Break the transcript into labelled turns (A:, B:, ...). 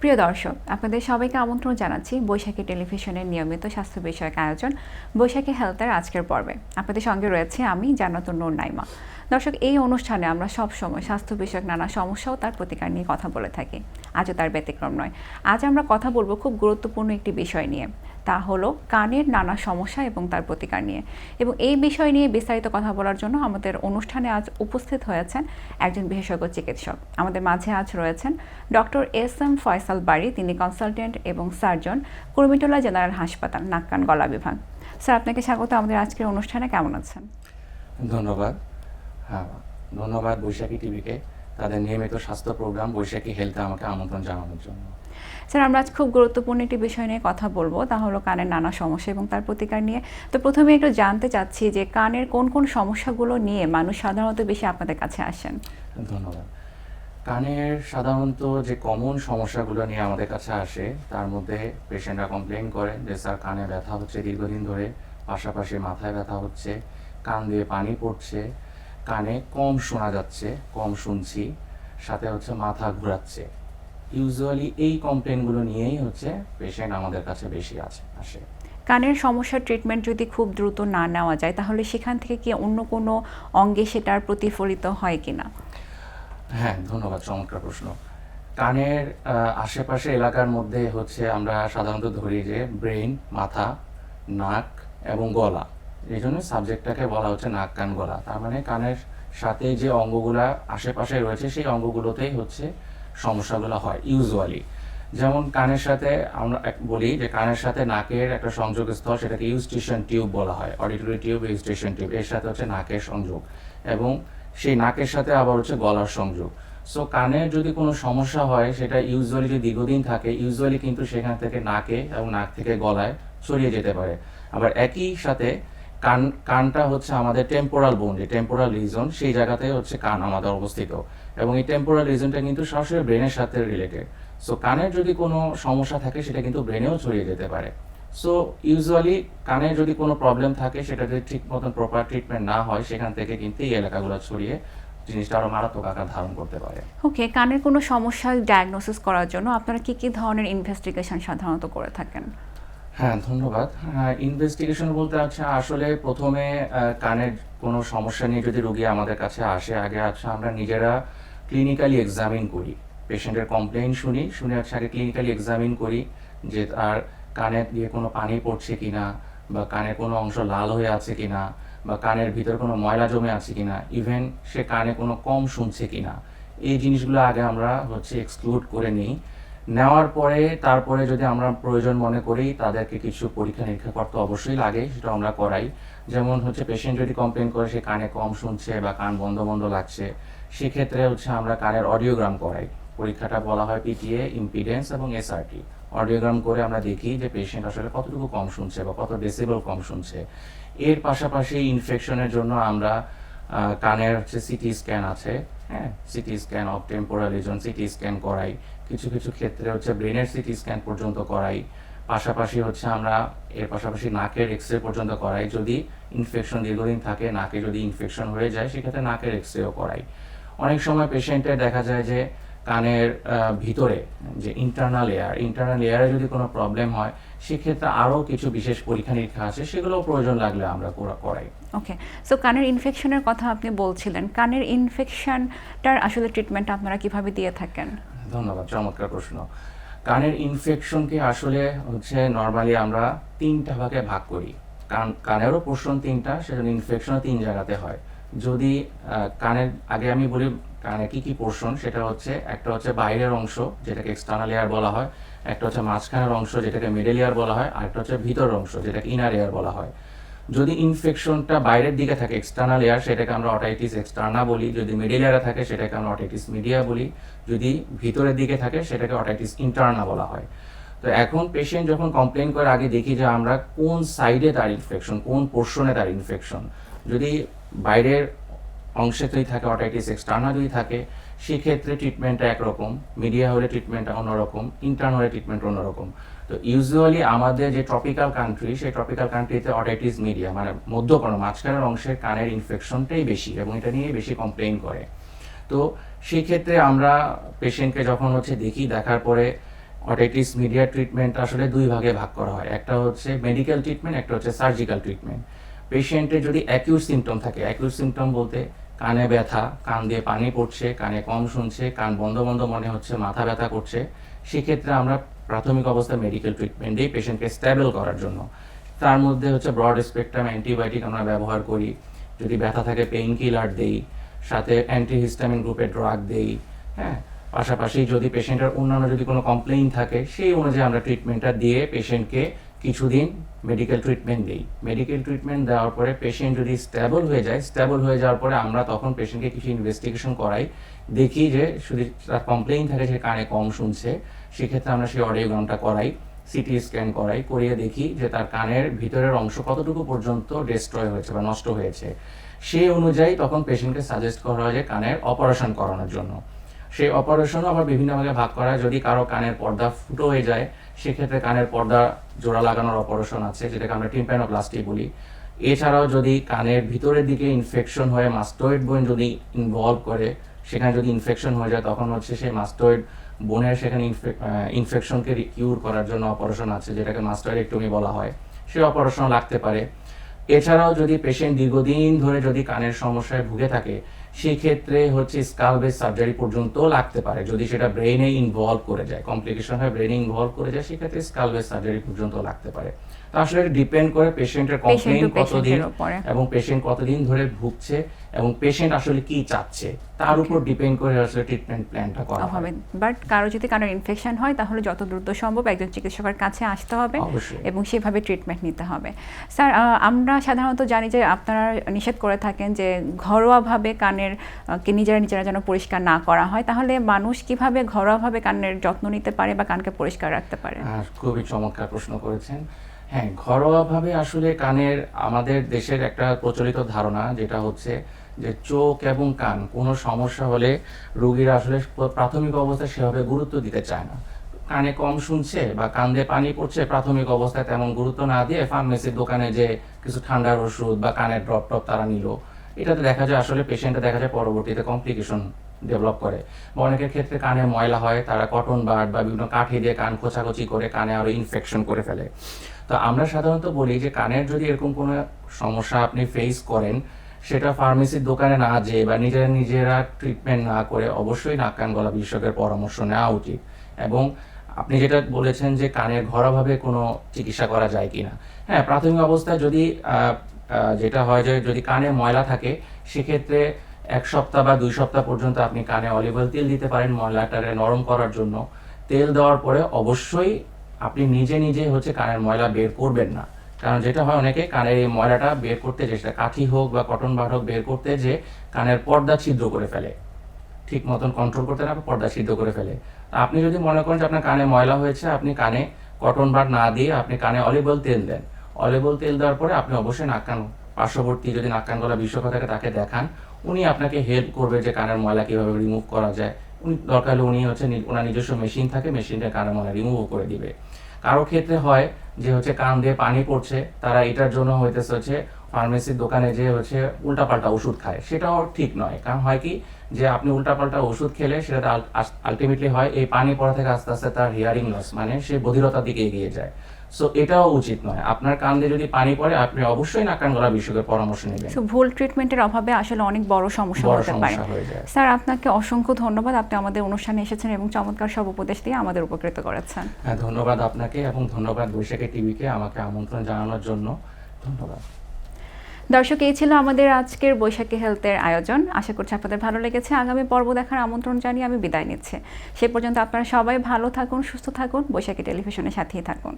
A: প্রিয় দর্শক, আপনাদের সবাইকে আমন্ত্রণ জানাচ্ছি বৈশাখী টেলিভিশনের নিয়মিত স্বাস্থ্য বিষয়ক আয়োজন বৈশাখী হেলথের আজকের পর্বে। আপনাদের সঙ্গে রয়েছে আমি জানাত নূর নাইমা। দর্শক, এই অনুষ্ঠানে আমরা সব সময় স্বাস্থ্য বিষয়ক নানা সমস্যা ও তার প্রতিকার নিয়ে কথা বলে থাকি। আজও তার ব্যতিক্রম নয়। আজ আমরা কথা বলব খুব গুরুত্বপূর্ণ একটি বিষয় নিয়ে। তা হলো কানের নানা সমস্যা এবং তার প্রতিকার নিয়ে। এবং এই বিষয় নিয়ে বিস্তারিত কথা বলার জন্য আমাদের অনুষ্ঠানে আজ উপস্থিত হয়েছেন একজন বিশেষজ্ঞ চিকিৎসক। আমাদের মাঝে আজ রয়েছেন ডক্টর এস এম ফয়সাল বাড়ি, তিনি কনসালটেন্ট এবং সার্জন, কুর্মিটোলা জেনারেল হাসপাতাল, নাক্কান গলা বিভাগ। স্যার, আপনাকে স্বাগত। আমাদের আজকের অনুষ্ঠানে কেমন আছেন?
B: ধন্যবাদ। ধন্যবাদ বৈশাখী টিভিকে। তাদের নিয়মিত স্বাস্থ্য প্রোগ্রাম বৈশাখী হেলথে আমাকে আমন্ত্রণ জানানোর জন্য।
A: স্যার আমরা আজ খুব গুরুত্বপূর্ণ একটি বিষয় নিয়ে কথা বলব তা হলো কানের নানা সমস্যা এবং তার প্রতিকার নিয়ে। তো প্রথমে একটু জানতে চাচ্ছি যে কানের কোন কোন সমস্যাগুলো নিয়ে মানুষ সাধারণত বেশি আপনাদের কাছে আসেন?
B: ধন্যবাদ। কানের সাধারণত যে কমন সমস্যাগুলো নিয়ে আমাদের কাছে আসে তার মধ্যে পেশেন্টরা কমপ্লেন করে যে স্যার কানে ব্যথা হচ্ছে দীর্ঘদিন ধরে। পাশাপাশি মাথায় ব্যথা হচ্ছে কান দিয়ে পানি পড়ছে। কানে কম শোনা যাচ্ছে কম শুনছি সাথে হচ্ছে মাথা ঘোরাচ্ছে। ইউজুয়ালি এই কমপ্লেনগুলো নিয়েই হচ্ছে পেশেন্ট আমাদের কাছে বেশি আছে আসে।
A: কানের সমস্যার ট্রিটমেন্ট যদি খুব দ্রুত না নেওয়া যায় তাহলে সেখান থেকে কি অন্য কোনো অঙ্গে সেটার প্রতিফলিত হয় কিনা?
B: হ্যাঁ ধন্যবাদ চমৎকার প্রশ্ন। কানের আশেপাশে এলাকার মধ্যে হচ্ছে আমরা সাধারণত ধরি যে ব্রেন মাথা নাক এবং গলা। এই জন্য সাবজেক্টটাকে বলা হচ্ছে নাক, কান, গলা। তার মানে কানের সাথে যে অঙ্গগুলা আশেপাশে রয়েছে, সেই অঙ্গগুলোতেই হচ্ছে সমস্যাগুলো হয় ইউজুয়ালি যেমন কানের সাথে আমরা বলি যে কানের সাথে নাকের একটা সংযোগ স্থল সেটাকে ইউস্টেশন টিউব বলা হয় অডিটরি টিউব ইউস্টেশন টিউব এর সাথে হচ্ছে নাকের সংযোগ এবং সেই নাকের সাথে আবার হচ্ছে গলার সংযোগ। সো কানের যদি কোনো সমস্যা হয়, সেটা ইউজুয়ালি যদি দীর্ঘদিন থাকে ইউজুয়ালি কিন্তু সেখান থেকে নাকে এবং নাক থেকে গলায় ছড়িয়ে যেতে পারে। আবার একই সাথে কান, কানটা হচ্ছে আমাদের টেম্পোরাল বোন টেম্পোরাল রিজন সেই জায়গাতে হচ্ছে কান আমাদের অবস্থিত। এবং এই টেম্পোরাল রিজনটা কিন্তু সরাসরি ব্রেনের সাথে রিলেটেড সো কানের যদি কোনো সমস্যা থাকে, সেটা কিন্তু ব্রেনেও ছড়িয়ে যেতে পারে। সো ইউজুয়ালি কানের যদি কোনো প্রবলেম থাকে, সেটা যদি ঠিক মতন প্রপার ট্রিটমেন্ট না হয়, সেখান থেকে কিন্তু এই এলাকাগুলো ছড়িয়ে জিনিসটা আরও মারাত্মক আকার ধারণ করতে পারে।
A: ওকে কানের কোনো সমস্যা ডায়াগনোসিস করার জন্য আপনারা কি কি ধরনের ইনভেস্টিগেশন সাধারণত করে থাকেন?
B: হ্যাঁ ধন্যবাদ। ইনভেস্টিগেশন বলতে হচ্ছে আসলে প্রথমে কানের কোনো সমস্যা নিয়ে যদি রোগী আমাদের কাছে আসে, আগে হচ্ছে আমরা নিজেরা ক্লিনিক্যালি এক্সামিন করি। পেশেন্টের কমপ্লেইন শুনি, শুনে হচ্ছে আগে ক্লিনিক্যালি এক্সামিন করি যে তার কানে দিয়ে কোনো পানি পড়ছে কিনা, বা কানের কোনো অংশ লাল হয়ে আছে কিনা, বা কানের ভিতরে কোনো ময়লা জমে আছে কিনা ইভেন সে কানে কোনো কম শুনছে কিনা। এই জিনিসগুলো আগে আমরা হচ্ছে এক্সক্লুড করে নিই। নেওয়ার পরে, তারপরে যদি আমরা প্রয়োজন মনে করি, তাদেরকে কিছু পরীক্ষা নিরীক্ষা করতে অবশ্যই লাগে, সেটা আমরা করাই। যেমন হচ্ছে পেশেন্ট যদি কমপ্লেন করে, সে কানে কম শুনছে বা কান বন্ধ বন্ধ লাগছে, সেক্ষেত্রে হচ্ছে আমরা কানের অডিওগ্রাম করাই। পরীক্ষাটা বলা হয় পিটিএ ইম্পিডেন্স এবং এসআরটি অডিওগ্রাম করে আমরা দেখি যে পেশেন্ট আসলে কতটুকু কম শুনছে বা কত ডেসিবল কম শুনছে। এর পাশাপাশি ইনফেকশনের জন্য আমরা কানের হচ্ছে সিটি স্ক্যান আছে। হ্যাঁ CT scan of temporal region CT scan করাই। কিছু কিছু ক্ষেত্রে হচ্ছে ব্রেনের সিটি স্ক্যান পর্যন্ত করাই। পাশাপাশি হচ্ছে আমরা এর পাশাপাশি নাকের এক্স রে পর্যন্ত করাই। যদি ইনফেকশন দীর্ঘদিন থাকে, নাকে যদি ইনফেকশন হয়ে যায়, সেক্ষেত্রে নাকের এক্স রেও করাই। অনেক সময় পেশেন্টের দেখা যায় যে কানের ভিতরে যে ইন্টারনাল এয়ার ইন্টারনাল এয়ারে যদি কোনো প্রবলেম হয় সেক্ষেত্রে আরও কিছু বিশেষ পরীক্ষা নিরীক্ষা আছে সেগুলো প্রয়োজন লাগলে আমরা করা- করাই।
A: ওকে সো কানের ইনফেকশনের কথা আপনি বলছিলেন। কানের ইনফেকশনটার আসলে ট্রিটমেন্ট আপনারা কীভাবে দিয়ে থাকেন?
B: ধন্যবাদ চমৎকার প্রশ্ন। কানের ইনফেকশনকে আসলে হচ্ছে নর্মালি আমরা তিনটা ভাগে ভাগ করি। কান কানেরও পোর্শন তিনটা সেজন্য ইনফেকশনও তিন জায়গাতে হয়। যদি কানের, আগে আমি বলি কানে কি কি পোর্শন সেটা হচ্ছে, একটা হচ্ছে বাইরের অংশ, যেটাকে এক্সটার্নাল এয়ার বলা হয়, একটা হচ্ছে মাঝখানের অংশ, যেটাকে মিডল এয়ার বলা হয়, আর একটা হচ্ছে ভিতরের অংশ, যেটাকে ইনার এয়ার বলা হয়। যদি ইনফেকশনটা বাইরের দিকে থাকে এক্সটার্নাল এয়ার সেটাকে আমরা অটাইটিস এক্সটার্না বলি, যদি মিডিল এয়ারে থাকে, সেটাকে আমরা অটাইটিস মিডিয়া বলি, যদি ভিতরের দিকে থাকে, সেটাকে অটাইটিস ইন্টারনা বলা হয়। তো এখন পেশেন্ট যখন কমপ্লেন করে, আগে দেখি যে আমরা কোন সাইডে তার ইনফেকশন কোন পোর্শনে তার ইনফেকশন যদি বাইরের অংশেতেই থাকে অটাইটিস এক্সটার্না যদি থাকে, সেক্ষেত্রে ট্রিটমেন্টটা একরকম মিডিয়া হলে ট্রিটমেন্টটা অন্যরকম ইন্টার্ন হলে ট্রিটমেন্ট অন্যরকম। তো ইউজুয়ালি আমাদের যে ট্রপিক্যাল কান্ট্রি সেই ট্রপিক্যাল কান্ট্রিতে অটাইটিস মিডিয়া মানে মধ্যকর্ণ, মাঝখানের অংশের কানের ইনফেকশনটাই বেশি এবং এটা নিয়ে বেশি কমপ্লেইন করে। তো সেই ক্ষেত্রে আমরা পেশেন্টকে যখন হচ্ছে দেখি, দেখার পরে অটাইটিস মিডিয়া ট্রিটমেন্ট আসলে দুই ভাগে ভাগ করা হয়। একটা হচ্ছে মেডিকেল ট্রিটমেন্ট একটা হচ্ছে সার্জিক্যাল ট্রিটমেন্ট পেশেন্টের যদি অ্যাকিউট সিমটম থাকে অ্যাকিউট সিমটম বলতে কানে ব্যথা, কান দিয়ে পানি পড়ছে, কানে কম শুনছে, কান বন্ধ বন্ধ মনে হচ্ছে, মাথা ব্যথা করছে, সেক্ষেত্রে আমরা প্রাথমিক অবস্থায় মেডিকেল ট্রিটমেন্ট দিই পেশেন্টকে স্টেবল করার জন্য। তার মধ্যে হচ্ছে ব্রড স্পেকট্রাম অ্যান্টিবায়োটিক আমরা ব্যবহার করি। যদি ব্যথা থাকে পেইন কিলার দেই, সাথে অ্যান্টিহিস্টামিন গ্রুপের ড্রাগ দেই হ্যাঁ? পাশাপাশি যদি পেশেন্টের অন্যান্য যদি কোনো কমপ্লেইন থাকে, সেই অনুযায়ী আমরা ট্রিটমেন্টটা দিয়ে পেশেন্টকে কিছুদিন মেডিকেল ট্রিটমেন্ট দিই মেডিকেল ট্রিটমেন্ট দেওয়ার পরে পেশেন্ট যদি স্টেবল হয়ে যায় স্টেবল হয়ে যাওয়ার পরে আমরা তখন পেশেন্টকে কিছু ইনভেস্টিগেশন করাই। দেখি যে যদি তার কমপ্লেইন থাকে যে কানে কম শুনছে, সেক্ষেত্রে আমরা সেই অডিওগ্রামটা করাই সিটি স্ক্যান করাই, করিয়ে দেখি যে তার কানের ভিতরের অংশ কতটুকু পর্যন্ত ডিস্ট্রয় হয়েছে বা নষ্ট হয়েছে। সেই অনুযায়ী তখন পেশেন্টকে সাজেস্ট করা হয় যে কানের অপারেশন করানোর জন্য। সেই অপারেশনও আবার বিভিন্ন ভাগে ভাগ করা হয়। যদি কারও কানের পর্দা ফুটো হয়ে যায়, সেক্ষেত্রে কানের পর্দা জোড়া লাগানোর অপারেশন আছে, যেটাকে আমরা টিম্প্যানোপ্লাস্টি বলি। এছাড়াও যদি কানের ভিতরের দিকে ইনফেকশন হয়ে মাস্টয়েড বোন যদি ইনভলভ করে, সেখানে যদি ইনফেকশন হয়ে যায়, তখন হচ্ছে সেই মাস্টয়েড বোনের সেখানে ইনফেকশনকে কিউর করার জন্য অপারেশন আছে, যেটাকে মাস্টয়েডেক্টমি বলা হয়। সেই অপারেশন লাগতে পারে। এছাড়াও যদি পেশেন্ট দীর্ঘদিন ধরে যদি কানের সমস্যায় ভুগে থাকে সেই ক্ষেত্রে হচ্ছে স্কাল বেস সার্জারি পর্যন্ত লাগতে পারে। যদি সেটা ব্রেনে ইনভলভ করে যায় কমপ্লিকেশন হয় ব্রেনে ইনভলভ করে যায়, সেক্ষেত্রে স্কাল বেস সার্জারি পর্যন্ত লাগতে পারে। আসলে ডিপেন্ড করে পেশেন্টের কমপ্লেইন কতদিন এবং পেশেন্ট কতদিন ধরে ভুগছে এবং পেশেন্ট আসলে কি চাচ্ছে তার উপর ডিপেন্ড করে আসলে ট্রিটমেন্ট প্ল্যানটা করা
A: হবে বাট কারও যদি কারোর ইনফেকশন হয় তাহলে যত দ্রুত সম্ভব একজন চিকিৎসকের কাছে আসতে হবে এবং সেভাবে ট্রিটমেন্ট নিতে হবে। স্যার আমরা সাধারণত জানি যে আপনারা নিষেধ করে থাকেন যে ঘরোয়াভাবে কানের কে নিজেরা নিজেরা যেন পরিষ্কার না করা হয়। তাহলে মানুষ কীভাবে ঘরোয়াভাবে কানের যত্ন নিতে পারে বা কানকে পরিষ্কার রাখতে পারে?
B: খুবই চমৎকার প্রশ্ন করেছেন। হ্যাঁ ঘরোয়াভাবে আসলে কানের আমাদের দেশের একটা প্রচলিত ধারণা যেটা হচ্ছে যে চোখ এবং কান কোনো সমস্যা হলে রোগীরা আসলে প্রাথমিক অবস্থায় সেভাবে গুরুত্ব দিতে চায় না। কানে কম শুনছে বা কান দিয়ে পানি পড়ছে, প্রাথমিক অবস্থায় তেমন গুরুত্ব না দিয়ে ফার্মেসির দোকানে যে কিছু ঠান্ডার ওষুধ বা কানের ড্রপ টপ তারা নিল, এটাতে দেখা যায় আসলে পেশেন্টটা দেখা যায় পরবর্তীতে কমপ্লিকেশন ডেভেলপ করে। অনেকের ক্ষেত্রে কানে ময়লা হয়, তারা কটন বাড বা বিভিন্ন কাঠি দিয়ে কান খোঁচাখুচি করে, কানে আরও ইনফেকশন করে ফেলে। তো আমরা সাধারণত বলি যে কানের যদি এরকম কোনো সমস্যা আপনি ফেস করেন, সেটা ফার্মেসির দোকানে না যেয়ে বা নিজেরা নিজেরা ট্রিটমেন্ট না করে অবশ্যই নাক কান গলা বিশেষজ্ঞের পরামর্শ নেওয়া উচিত। এবং আপনি যেটা বলেছেন যে কানের ঘরোয়াভাবে কোনো চিকিৎসা করা যায় কিনা। হ্যাঁ প্রাথমিক অবস্থায় যদি যেটা হয় যে যদি কানে ময়লা থাকে, সেক্ষেত্রে এক সপ্তাহ বা দুই সপ্তাহ পর্যন্ত আপনি কানে অলিভ তেল দিতে পারেন ময়লাটারে নরম করার জন্য। তেল দেওয়ার পরে অবশ্যই আপনি নিজে নিজে হচ্ছে কানের ময়লা বের করবেন না। কারণ যেটা হয় অনেকে কানের এই ময়লাটা বের করতে যে সেটা কাঠি হোক বা কটন বার হোক বের করতে যে কানের পর্দা ছিদ্র করে ফেলে। ঠিক মতন কন্ট্রোল করতে না, পর্দা সিদ্ধ করে ফেলে। আপনি যদি মনে করেন যে আপনার কানে ময়লা হয়েছে, আপনি কানে কটন বার না দিয়ে আপনি কানে অলিভ অয়েল তেল দেন। অলিভ অয়েল তেল দেওয়ার পরে আপনি অবশ্যই নাক কান পার্শ্ববর্তী যদি নাক কান গলা বিশ্বক থাকে তাকে দেখান। উনি আপনাকে হেল্প করবে যে কানের ময়লা কীভাবে রিমুভ করা যায়। উনি দরকার হলে উনি হচ্ছে ওনার নিজস্ব মেশিন থাকে মেশিনটা কানের ময়লা রিমুভ করে দিবে। কারও ক্ষেত্রে হয় যে হচ্ছে কান দিয়ে পানি পড়ছে তারা এটার জন্য হইতেছে হচ্ছে ফার্মেসির দোকানে যে হচ্ছে উল্টাপাল্টা ওষুধ খায় সেটাও ঠিক নয়। কারণ হয় কি যে আপনি উল্টাপাল্টা ওষুধ খেলে সেটাতে আলটিমেটলি হয় এই পানি পড়া থেকে আস্তে আস্তে তার হিয়ারিং লস মানে সে বধিরতার দিকে এগিয়ে যায়। সো এটাও উচিত নয়। আপনার কান দিয়ে যদি পানি পড়ে আপনি অবশ্যই নাক কান গলা বিশেষজ্ঞের পরামর্শ নেবেন।
A: সো ভুল ট্রিটমেন্টের অভাবে আসলে অনেক বড় সমস্যা হতে পারে। স্যার আপনাকে অসংখ্য ধন্যবাদ। আপনি আমাদের অনুষ্ঠানে এসেছেন এবং চমৎকার সব উপদেশ দিয়ে আমাদের উপকৃত করেছেন।
B: হ্যাঁ ধন্যবাদ আপনাকে এবং ধন্যবাদ বৈশাখী টিভিকে আমাকে আমন্ত্রণ জানানোর জন্য। ধন্যবাদ।
A: দর্শক, এই ছিল আমাদের আজকের বৈশাখী হেলথের আয়োজন। আশা করছি আপনাদের ভালো লেগেছে। আগামী পর্ব দেখার আমন্ত্রণ জানিয়ে আমি বিদায় নিচ্ছি। সে পর্যন্ত আপনারা সবাই ভালো থাকুন, সুস্থ থাকুন। বৈশাখী টেলিভিশনের সাথেই থাকুন।